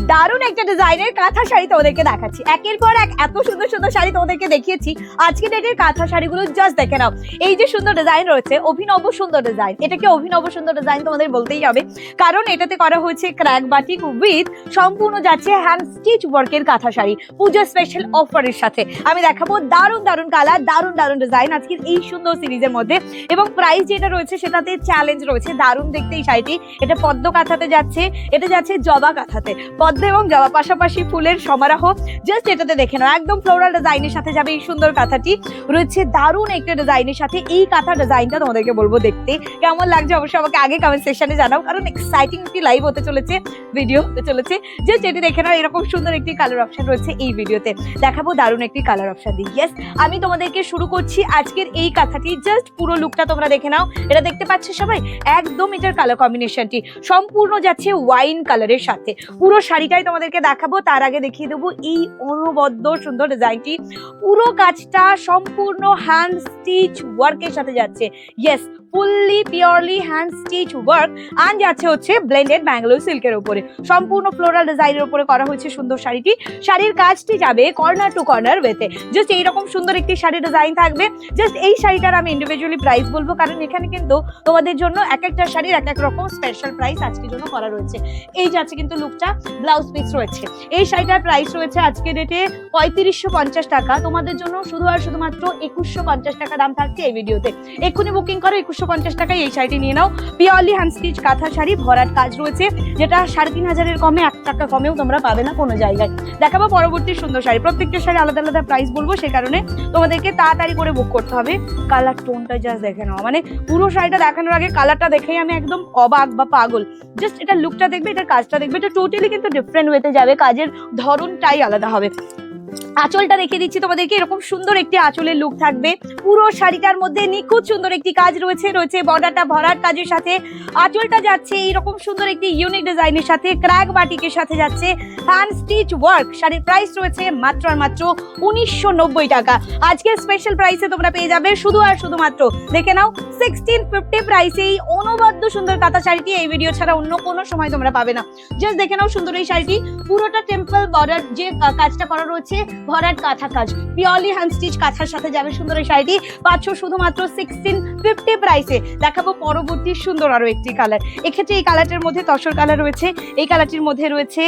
দারুণ একটা ডিজাইনের কাঁথা শাড়ি তোমাদেরকে দেখাচ্ছি। একের পর এক এত সুন্দর সুন্দর শাড়ি তোমাদেরকে দেখিয়েছি। আজকে ডেটের কাঁথা শাড়িগুলো জাস্ট দেখে নাও। এই যে সুন্দর ডিজাইন রয়েছে, অভিনব সুন্দর ডিজাইন এটাকে অভিনব সুন্দর ডিজাইন তোমাদের বলতেই হবে? কারণ এটাতে করা হয়েছে ক্র্যাক বাটিক উইথ সম্পূর্ণ যাচ্ছে হ্যান্ড স্টিচ ওয়ার্কের কাঁথা শাড়ি। পুজো স্পেশাল অফারের সাথে। আমি দেখাবো দারুণ দারুণ কালার দারুণ দারুণ ডিজাইন আজকের এই সুন্দর সিরিজের মধ্যে। এবং প্রাইস যেটা রয়েছে সেটাতে চ্যালেঞ্জ রয়েছে। দারুণ দেখতে এই শাড়িটি। এটা পদ্ম কাঁথাতে যাচ্ছে, এটা যাচ্ছে জবা কাঁথাতে। পদ্ম এবং জবা পাশাপাশি ফুলের সমারোহ জাস্ট এটাতে দেখে নাও। একদম ফ্লোরাল ডিজাইনের সাথে যাবে এই সুন্দর কাঁথাটি। রয়েছে দারুণ একটা ডিজাইনের সাথে এই কাঁথা ডিজাইনটা তোমাদেরকে বলব দেখতে। কেমন লাগছে অবশ্যই আমাকে আগে কমেন্ট সেকশনে জানাও, কারণ এক্সাইটিং একটি লাইভ হতে চলেছে ভিডিও হতে চলেছে। জাস্ট এটি দেখে নাও, এরকম সুন্দর একটি কালার অপশন রয়েছে এই ভিডিওতে দেখাবো দারুণ একটি কালার অপশন দিই ইয়েস আমি তোমাদেরকে শুরু করছি আজকের এই কাঁথাটি। জাস্ট পুরো লুকটা তোমরা দেখে নাও। এটা দেখতে পাচ্ছ সবাই? একদম এটার কালার কম্বিনেশনটি সম্পূর্ণ যাচ্ছে ওয়াইন কালারের সাথে। পুরো শাড়িটাই তোমাদেরকে দেখাবো, তার আগে দেখিয়ে দেবো এই অনবদ্য সুন্দর ডিজাইনটি। পুরো কাজটা সম্পূর্ণ হ্যান্ড স্টিচ ওয়ার্কের সাথে যাচ্ছে। Yes fully purely hand stitch work আর যাচ্ছে হচ্ছে ব্লেন্ডেড ব্যাঙ্গালোর সিল্কের উপরে। সম্পূর্ণ ফ্লোরাল ডিজাইনের উপরে করা হয়েছে সুন্দর শাড়িটি। শাড়ির কাজটি যাবে কর্নার টু কর্নার ওয়েতে জাস্ট এইরকম সুন্দর একটি শাড়ির ডিজাইন থাকবে। জাস্ট এই শাড়িটার আমি ইন্ডিভিজুয়ালি প্রাইস বলব, কারণ এখানে কিন্তু তোমাদের জন্য এক একটা শাড়ির এক এক রকম স্পেশাল প্রাইস আজকের জন্য করা রয়েছে। এই যে আছে কিন্তু লুকটা ব্লাউজ পিস রয়েছে। এই শাড়িটার প্রাইস রয়েছে আজকে ডেটে পঁয়ত্রিশশো পঞ্চাশ টাকা। তোমাদের জন্য শুধু আর শুধুমাত্র একুশশো পঞ্চাশ টাকা দাম থাকছে এই ভিডিওতে এক্ষুনি বুকিং করো, একুশশো পঞ্চাশ টাকায় এই শাড়িটি নিয়ে নাও। পিওরলি হ্যান্ড স্টিচ কাঁথা শাড়ি, ভরাট কাজ রয়েছে, যেটা সাড়ে তিন হাজারের কমে, এক টাকা কমেও তোমরা পাবে না কোনো জায়গায়। দেখাবো পরবর্তী সুন্দর শাড়ি। প্রত্যেকটা শাড়ি আলাদা আলাদা প্রাইস বলব, সে কারণে তোমাদেরকে তাড়াতাড়ি করে বুক করতে হবে। কালার টোনটা জাস্ট দেখে নাও। মানে পুরো শাড়িটা দেখানোর আগে কালারটা দেখেই আমি একদম অবাক বা পাগল। জাস্ট এটা লুকটা দেখবে, এটার কাজটা দেখবে, এটা টোটালি কিন্তু ডিফারেন্ট ওয়েতে যাবে। কাজের ধরনটাই আলাদা হবে। আঁচলটা দেখিয়ে দিচ্ছি তোমাদেরকে। এরকম সুন্দর একটি আঁচলের লুক থাকবে। পুরো শাড়িটার মধ্যে নিখুঁত সুন্দর একটি কাজ রয়েছে রয়েছে বর্ডারটা ভরাট কাজের সাথে। আঁচলটা যাচ্ছে এইরকম সুন্দর একটি ইউনিক ডিজাইনের সাথে ক্র্যাক বাটিকের সাথে যাচ্ছে। হ্যান্ড স্টিচ ওয়ার্ক শাড়ির প্রাইস রয়েছে মাত্র আর মাত্র উনিশশো নব্বই টাকা। আজকের স্পেশাল প্রাইসে তোমরা পেয়ে যাবে শুধু আর শুধুমাত্র। দেখে নাও সিক্সটিন ফিফটি প্রাইসে এই অনবদ্য সুন্দর কাঁথা শাড়িটি এই ভিডিও ছাড়া অন্য কোনো সময় তোমরা পাবে না। জাস্ট দেখে নাও সুন্দর এই শাড়িটি। পুরোটা টেম্পল বর্ডার যে কাজটা করা রয়েছে ভরাট কাঁথা কাজ। পিওরলি হ্যান্ড স্টিচ কাঁথার সাথে যাবে সুন্দর এই শাড়িটি। পাচ্ছ শুধুমাত্র সিক্সটিন ফিফটি প্রাইসে দেখাবো পরবর্তী সুন্দর আরও একটি কালার এক্ষেত্রে এই কালারটির মধ্যে তসর কালার রয়েছে। এই কালারটির মধ্যে রয়েছে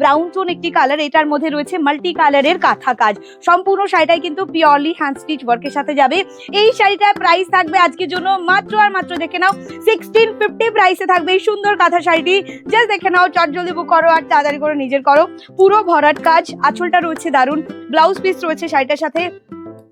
ব্রাউন টোন একটি কালার এটার মধ্যে রয়েছে মাল্টি কালারের কাঁথা কাজ। সম্পূর্ণ শাড়িটাই কিন্তু পিওরলি হ্যান্ড স্টিচ ওয়ার্কের সাথে যাবে। এই শাড়িটার প্রাইস থাকবে আজকের জন্য মাত্র আর মাত্র দেখে নাও। সিক্সটিন ফিফটি প্রাইসে থাকবে এই সুন্দর কাঁথা শাড়িটি। জাস্ট দেখে নাও, চট জলদি বুক করো আর তাড়াতাড়ি করে নিজের করো। পুরো ভরাট কাজ। আঁচলটা রয়েছে দারুণ। ব্লাউজ পিস রয়েছে শাড়িটার সাথে।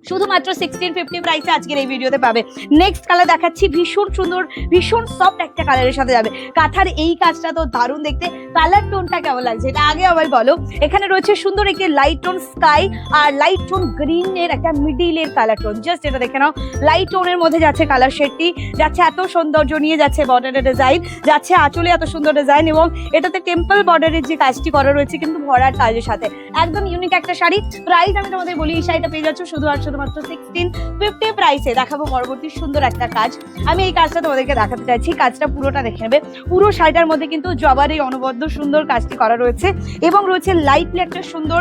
শুধুমাত্র সিক্সটিন ফিফটি প্রাইসে আজকের এই ভিডিওতে পাবে। নেক্সট কালার দেখাচ্ছি, ভীষণ সুন্দর, ভীষণ সফট একটা কালারের সাথে যাবে। কাঁথার এই কাজটা তো দারুণ দেখতে। কালার টোনটা কেমন লাগছে? এটা আগে আবার বলো। এখানে রয়েছে সুন্দর একটি লাইট টোন স্কাই আর লাইট টোন গ্রিন এর একটা মিডিলের কালার টোন জাস্ট এটা দেখে নাও। লাইট টোনের মধ্যে যাচ্ছে কালার শেডটি। যাচ্ছে এত সৌন্দর্য নিয়ে যাচ্ছে বর্ডারের ডিজাইন যাচ্ছে আঁচলে এত সুন্দর ডিজাইন এবং এটাতে টেম্পল বর্ডারের যে কাজটি করা রয়েছে কিন্তু ভরার কাজের সাথে। একদম ইউনিক একটা শাড়ি। প্রাইস আমি তোমাদের বলি, এই শাড়িটা পেয়ে যাচ্ছ শুধু আর শুধুমাত্র সিক্সটিন ফিফটি প্রাইসে দেখাবো পরবর্তী সুন্দর একটা কাজ। আমি এই কাজটা তোমাদেরকে দেখাতে চাইছি। কাজটা পুরোটা দেখে নেবে। পুরো শাড়িটার মধ্যে কিন্তু জবার এই সুন্দর কাজটি করা রয়েছে এবং রয়েছে লাইটলি একটা সুন্দর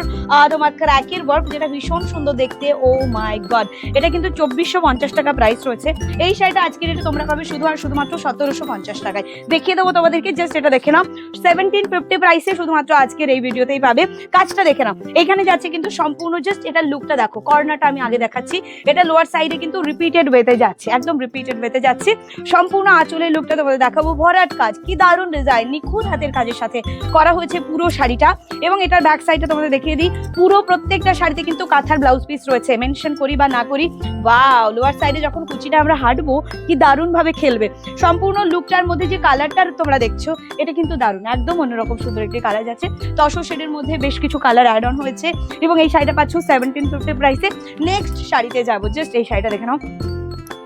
তোমার ক্র্যাকের ওয়ার্ক যেটা ভীষণ সুন্দর দেখতে। ও মাই গড এটা কিন্তু চব্বিশশো পঞ্চাশ টাকা প্রাইস রয়েছে। এই শাড়িটা আজকের এটা তোমরা পাবে শুধু আর শুধুমাত্র সতেরোশো পঞ্চাশ টাকায়। দেখিয়ে দেবো তোমাদেরকে জাস্ট এটা দেখে নাও। সেভেন্টিন ফিফটি প্রাইসে শুধুমাত্র আজকের এই ভিডিওতেই পাবে। কাজটা দেখে নাও। এখানে যাচ্ছে কিন্তু সম্পূর্ণ জাস্ট এটার লুকটা দেখো। কর্নারটা আমি আগে দেখাচ্ছি। এটা লোয়ার সাইডে কিন্তু রিপিটেড ওয়েতে যাচ্ছে। একদম রিপিটেড ওয়েতে যাচ্ছে। সম্পূর্ণ আঁচলের লুকটা তোমাদের দেখাবো। ভরাট কাজ। কি দারুণ ডিজাইন নিখুঁত হাতের কাজের সাথে করা হয়েছে পুরো শাড়িটা এবং এটার ব্যাক সাইডটা তোমাদের দেখিয়ে দিই, পুরো প্রত্যেকটা শাড়িতে কিন্তু কাঁথার ব্লাউজ পিস রয়েছে। মেনশন করি বা না করি ওয়াও লোয়ার সাইডে যখন কুচিটা আমরা হাঁটবো, কি দারুণ ভাবে খেলবে। সম্পূর্ণ লুকটার মধ্যে যে কালারটা তোমরা দেখছ, এটা কিন্তু দারুণ, একদম অন্যরকম সুন্দর একটি কালার যাচ্ছে। তসর শেডের মধ্যে বেশ কিছু কালার অ্যাড অন হয়েছে এবং এই শাড়িটা পাচ্ছ সেভেন্টিন ফিফটি প্রাইসে নেক্সট শাড়িতে যাব জাস্ট এই শাড়িটা দেখে নাও।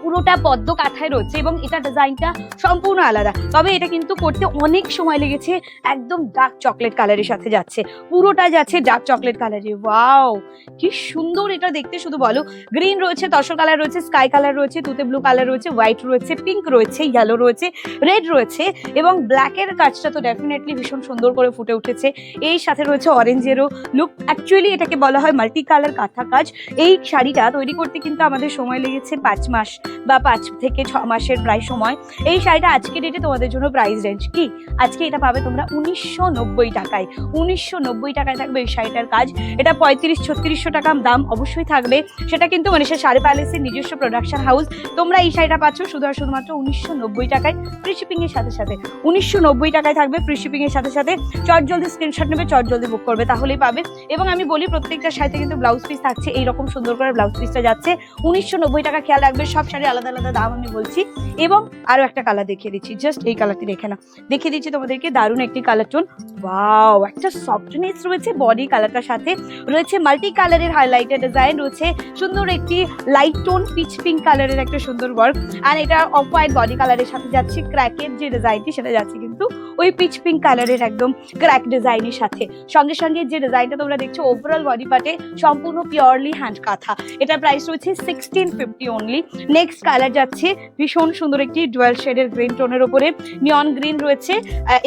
পুরোটা পদ্ম কাঁথায় রয়েছে এবং এটা ডিজাইনটা সম্পূর্ণ আলাদা। তবে এটা কিন্তু করতে অনেক সময় লেগেছে, একদম ডার্ক চকলেট কালারের সাথে যাচ্ছে। পুরোটা যাচ্ছে ডার্ক চকলেট কালারে ওয়াও কি সুন্দর এটা দেখতে শুধু বলো। গ্রিন রয়েছে, তসর কালার রয়েছে স্কাই কালার রয়েছে, তুতে ব্লু কালার রয়েছে হোয়াইট রয়েছে পিঙ্ক রয়েছে ইয়েলো রয়েছে রেড রয়েছে এবং ব্ল্যাকের কাজটা তো ডেফিনেটলি ভীষণ সুন্দর করে ফুটে উঠেছে। এই সাথে রয়েছে অরেঞ্জেরও লুক অ্যাকচুয়ালি এটাকে বলা হয় মাল্টি কালার কাঁথা কাজ। এই শাড়িটা তৈরি করতে কিন্তু আমাদের সময় লেগেছে পাঁচ মাস। বা পাঁচ থেকে ছ মাসের প্রায় সময়। এই শাড়িটা আজকে ডেটে তোমাদের জন্য প্রাইস রেঞ্জ কি? আজকে এটা পাবে তোমরা উনিশশো নব্বই টাকায়। উনিশশো নব্বই টাকায় থাকবে এই শাড়িটার কাজ। এটা পঁয়ত্রিশ, ছত্রিশশো টাকা দাম অবশ্যই থাকবে। সেটা কিন্তু মনীষা শাড়ি প্যালেসের নিজস্ব প্রোডাকশন হাউস তোমরা এই শাড়িটা পাচ্ছ শুধু আর শুধুমাত্র উনিশশো নব্বই টাকায় ফ্রি শিপিং এর সাথে সাথে। উনিশশো নব্বই টাকায় থাকবে ফ্রি শিপিং এর সাথে সাথে। চট জলদি স্ক্রিনশট নেবে চট জলদি বুক করবে, তাহলেই পাবে। এবং আমি বলি প্রত্যেকটা শাড়িতে কিন্তু ব্লাউজ পিস থাকছে, এইরকম সুন্দর করে ব্লাউজ পিসটা যাচ্ছে। উনিশশো নব্বই টাকা খেয়াল রাখবে, সব শাড়ি আলাদা আলাদা দাম আমি বলছি। এবং আরও একটা কালার দেখিয়ে দিচ্ছি। জাস্ট এই কালারটি দেখে নাও। দেখিয়ে দিচ্ছি তোমাদেরকে দারুণ একটি কালার টোন ওয়াও একটা সফটনেস রয়েছে বডি কালারটার সাথে। রয়েছে মাল্টি কালারের হাইলাইটের ডিজাইন রয়েছে সুন্দর একটি লাইট টোন পিচ পিঙ্ক কালারের একটা সুন্দর ওয়ার্ক আর এটা অফ হোয়াইট বডি কালারের সাথে যাচ্ছে। ক্র্যাকের যে ডিজাইনটি সেটা যাচ্ছে কিন্তু ওই পিচ পিঙ্ক কালারের একদম ক্র্যাক ডিজাইনের সাথে। সঙ্গে সঙ্গে যে ডিজাইনটা তোমরা দেখছ ওভারঅল বডি পার্টে সম্পূর্ণ পিওরলি হ্যান্ড কাঁথা। এটা প্রাইস রয়েছে sixteen fifty only next colour যাচ্ছে। ভীষণ সুন্দর একটি ডুয়েল শেডের গ্রিন টোনের ওপরে নিয়ন গ্রিন রয়েছে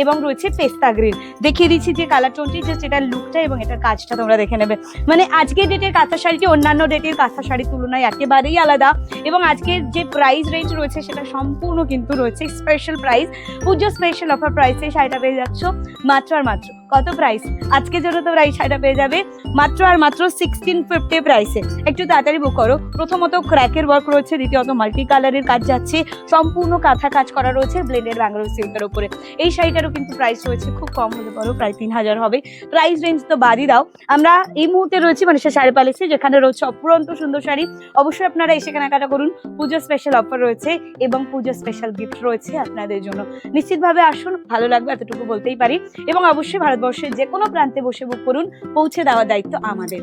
এবং রয়েছে পেস্তা গ্রিন। দেখিয়ে দিচ্ছি যে কালার টোনটি, জাস্ট এটার লুকটা এবং এটার কাজটা তোমরা দেখে নেবে। মানে আজকের ডেটের কাঁথা শাড়িটি অন্যান্য ডেটের কাঁথা শাড়ির তুলনায় একেবারেই আলাদা। এবং আজকের যে প্রাইস রেঞ্জ রয়েছে, সেটা সম্পূর্ণ কিন্তু রয়েছে special price Puja special offer প্রাইসে শাড়িটা পেয়ে যাচ্ছ মাত্র আর মাত্র। কত প্রাইস আজকে জন্য তোমরা এই শাড়িটা পেয়ে যাবে মাত্র আর মাত্র সিক্সটিন ফিফটি প্রাইসে একটু তাড়াতাড়ি বুক করো। প্রথমত ক্র্যাকের ওয়ার্ক রয়েছে, দ্বিতীয়ত মাল্টি কালারের কাজ যাচ্ছে, সম্পূর্ণ কাঁথা কাজ করা রয়েছে ব্লেন্ডেড ব্যাঙ্গালোর সিল্কের উপরে। এই শাড়িটারও কিন্তু প্রাইস রয়েছে খুব কম হলে পরও প্রায় তিন হাজার হবে। প্রাইস রেঞ্জ তো বাদই দাও। আমরা এই মুহূর্তে রয়েছি মানে সে শাড়ি প্যালেসে যেখানে রয়েছে অপুরন্ত সুন্দর শাড়ি। অবশ্যই আপনারা এসে কেনাকাটা করুন। পুজো স্পেশাল অফার রয়েছে এবং পুজো স্পেশাল গিফট রয়েছে আপনাদের জন্য। নিশ্চিতভাবে আসুন, ভালো লাগবে এতটুকু বলতেই পারি। এবং অবশ্যই ভারতবর্ষের যে কোনো প্রান্তে বসে বুক করুন, পৌঁছে দেওয়ার দায়িত্ব আমাদের।